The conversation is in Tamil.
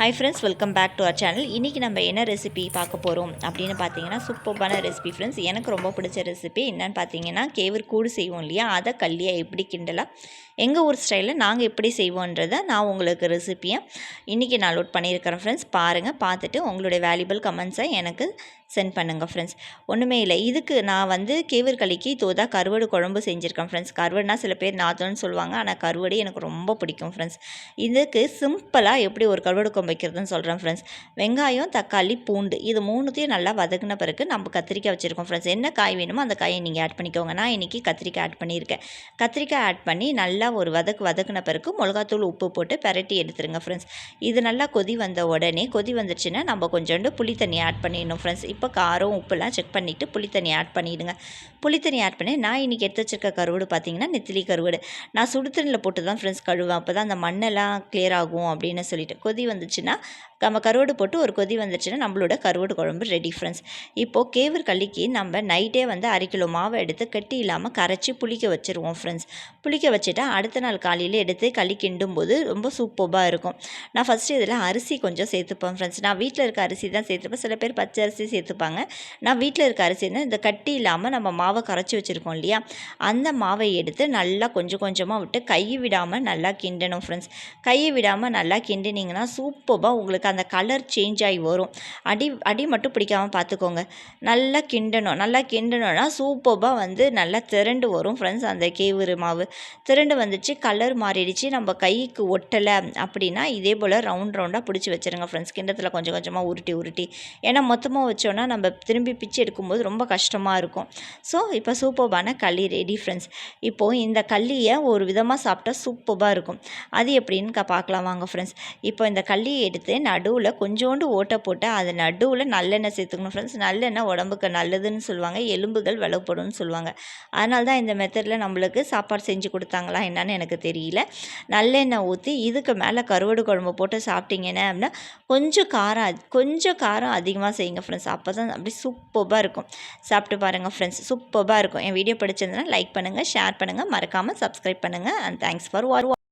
Hi friends welcome back to our channel இன்றைக்கி நம்ம என்ன ரெசிபி பார்க்க போகிறோம் அப்படின்னு பார்த்தீங்கன்னா சூப்பர்பான ரெசிபி ஃப்ரெண்ட்ஸ் எனக்கு ரொம்ப பிடிச்ச ரெசிபி என்னென்னு பார்த்தீங்கன்னா கேவர் கூடு செய்வோம் இல்லையா? அதை கல்லியாக எப்படி கிண்டலாம் எங்கள் ஊர் ஸ்டைலில் நாங்கள் எப்படி செய்வோன்றதை நான் உங்களுக்கு ரெசிப்பியை இன்றைக்கி நான் லோட் பண்ணியிருக்கிறேன் ஃப்ரெண்ட்ஸ் பாருங்கள் பார்த்துட்டு உங்களுடைய வேல்யூபிள் கமெண்ட்ஸை எனக்கு சென்ட் பண்ணுங்கள் ஃப்ரெண்ட்ஸ் ஒன்றுமே இல்லை. இதுக்கு நான் வந்து கேவர் களிக்கு தோதா கருவாடு குழம்பு செஞ்சுருக்கேன் ஃப்ரெண்ட்ஸ் கருவடுனா சில பேர் நாத்தோன்னு சொல்லுவாங்க. ஆனால் கருவடு எனக்கு ரொம்ப பிடிக்கும் ஃப்ரெண்ட்ஸ் இதுக்கு சிம்பிளாக எப்படி ஒரு கருவாடு குழம்பு வைக்கிறதுன்னு சொல்கிறேன் ஃப்ரெண்ட்ஸ் வெங்காயம் தக்காளி பூண்டு இது மூணுத்தையும் நல்லா வதக்கின பிறகு நம்ம கத்திரிக்காய் வச்சுருக்கோம் ஃப்ரெண்ட்ஸ் என்ன காய் வேணுமோ அந்த காயை நீங்கள் ஆட் பண்ணிக்கோங்க. நான் இன்றைக்கி கத்திரிக்காய் ஆட் பண்ணியிருக்கேன். கத்திரிக்காய் ஆட் பண்ணி நல்லா ஒரு வதக்கு வதக்கின பிறகு மிளகாத்தூள் உப்பு போட்டு பரட்டி எடுத்துருங்க ஃப்ரெண்ட்ஸ் இது நல்லா கொதி வந்த உடனே கொதி வந்துருச்சுன்னா நம்ம கொஞ்சோண்டு புளி தண்ணி ஆட் பண்ணிடணும் ஃப்ரெண்ட்ஸ் இப்போ காரம் உப்புலாம் செக் பண்ணிவிட்டு புளி தண்ணி ஆட் பண்ணிவிடுங்க புளி தண்ணி ஆட் பண்ணி நான் இன்றைக்கி எடுத்து வச்சிருக்க கருவாடு பார்த்தீங்கன்னா நெத்திலி கருவாடு. நான் சுடு தண்ணியில் போட்டு தான் ஃப்ரெண்ட்ஸ் கழுவேன் அப்போ தான் அந்த மண்ணெல்லாம் கிளியர் ஆகும் அப்படின்னு சொல்லிட்டு கொதி வந்துச்சு. வந்துச்சுன்னா நம்ம கருவாடு போட்டு ஒரு கொதி வந்துச்சுன்னா நம்மளோட கருவாடு குழம்பு ரெடி ஃப்ரெண்ட்ஸ் இப்போது கேவர் களிக்கு நம்ம நைட்டே வந்து அரை கிலோ மாவை எடுத்து கட்டி இல்லாமல் கரைச்சி புளிக்க வச்சுருவோம் ஃப்ரெண்ட்ஸ் புளிக்க வச்சுட்டா அடுத்த நாள் காலையில் எடுத்து களி கிண்டும் போது ரொம்ப சூப்பராக இருக்கும். நான் ஃபஸ்ட்டு இதில் அரிசி கொஞ்சம் சேர்த்துப்பேன் ஃப்ரெண்ட்ஸ் நான் வீட்டில் இருக்க அரிசி தான் சேர்த்துப்பேன். சில பேர் பச்சை அரிசி சேர்த்துப்பாங்க. நான் வீட்டில் இருக்க அரிசின்னு இந்த கட்டி இல்லாமல் நம்ம மாவை கரைச்சி வச்சுருக்கோம் இல்லையா? அந்த மாவை எடுத்து நல்லா கொஞ்சம் கொஞ்சமாக விட்டு கை விடாமல் நல்லா கிண்டணும் ஃப்ரெண்ட்ஸ் கையை விடாமல் நல்லா கிண்டினீங்கன்னா சூப்பராக உங்களுக்கு அந்த கலர் சேஞ்ச் ஆகி வரும். அடி அடி மட்டும் பிடிக்காமல் பார்த்துக்கோங்க. நல்லா கிண்டணும். நல்லா கிண்டணும்னா சூப்பராக வந்து நல்லா திரண்டு வரும் ஃப்ரெண்ட்ஸ் அந்த கேவுரு மாவு. திரண்டு வந்துச்சு கலர் மாறிடுச்சு. நம்ம கைக்கு ஒட்டலை அப்படின்னா இதே போல் ரவுண்ட் ரவுண்டாக பிடிச்சி வச்சுருங்க ஃப்ரெண்ட்ஸ் கிண்டத்தில் கொஞ்சம் கொஞ்சமாக உருட்டி உருட்டி. ஏன்னா மொத்தமாக வச்சோன்னா நம்ம திரும்பி பிச்சு எடுக்கும்போது ரொம்ப கஷ்டமாக இருக்கும். ஸோ இப்போ சூப்பர்பான களி ரெடி ஃப்ரெண்ட்ஸ் இப்போது இந்த களியை ஒரு விதமாக சாப்பிட்டா சூப்பராக இருக்கும். அது எப்படின்னு க பார்க்கலாம் வாங்க ஃப்ரெண்ட்ஸ் இப்போ இந்த களியை எடுத்து நடுவில் கொஞ்சோண்டு ஓட்டை போட்டு அது நடுவில் நல்லெண்ணெய் சேர்த்துக்கணும் ஃப்ரெண்ட்ஸ் நல்லெண்ணெய் உடம்புக்கு நல்லதுன்னு சொல்லுவாங்க. எலும்புகள் வலுப்படும்னு சொல்லுவாங்க. அதனால தான் இந்த மெத்தடில் நம்மளுக்கு சாப்பாடு செஞ்சு கொடுத்தாங்களா என்னன்னு எனக்கு தெரியல. நல்லெண்ணெய் ஊற்றி இதுக்கு மேலே கருவாடு குழம்பு போட்டு சாப்பிட்டீங்கன்னா அப்படின்னா கொஞ்சம் காரம் கொஞ்சம் காரம் அதிகமாக செய்யுங்க ஃப்ரெண்ட்ஸ் அப்போ தான் அப்படி சூப்பராக இருக்கும். சாப்பிட்டு பாருங்கள் ஃப்ரெண்ட்ஸ் சூப்பராக இருக்கும். என் வீடியோ பிடிச்சிருந்தனா லைக் பண்ணுங்கள் ஷேர் பண்ணுங்கள் மறக்காமல் சப்ஸ்கிரைப் பண்ணுங்கள் அண்ட் தேங்க்ஸ் ஃபார் வார்